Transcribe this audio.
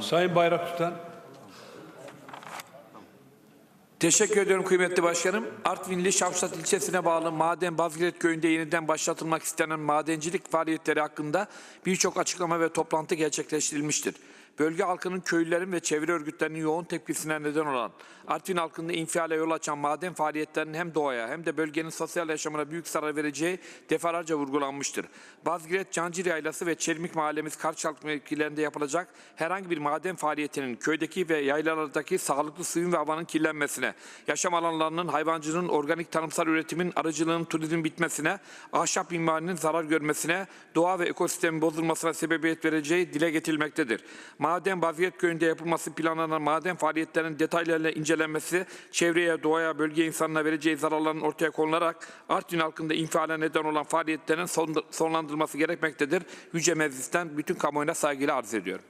Sayın Bayraktutan. Teşekkür ediyorum kıymetli başkanım. Artvinli Şavşat ilçesine bağlı Maden Bazgiret köyünde yeniden başlatılmak istenen madencilik faaliyetleri hakkında birçok açıklama ve toplantı gerçekleştirilmiştir. Bölge halkının, köylülerin ve çevre örgütlerinin yoğun tepkisine neden olan Artvin halkında infiale yol açan maden faaliyetlerinin hem doğaya hem de bölgenin sosyal yaşamına büyük zarar vereceği defalarca vurgulanmıştır. Bazgiret, Cancır Yaylası ve Çelmik Mahallemiz Karşıyaka mevkilerinde yapılacak herhangi bir maden faaliyetinin köydeki ve yaylalardaki sağlıklı suyun ve havanın kirlenmesine, yaşam alanlarının, hayvancılığın, organik tarımsal üretimin, arıcılığın, turizmin bitmesine, ahşap mimarinin zarar görmesine, doğa ve ekosistemin bozulmasına sebebiyet vereceği dile getirilmektedir. Maden Baziyet Köyü'nde yapılması planlanan maden faaliyetlerinin detaylarıyla incelenmesi, çevreye, doğaya, bölge insanına vereceği zararların ortaya konularak Artvin halkında infiale neden olan faaliyetlerin son- sonlandırılması gerekmektedir. Yüce Meclis'ten bütün kamuoyuna saygıyla arz ediyorum.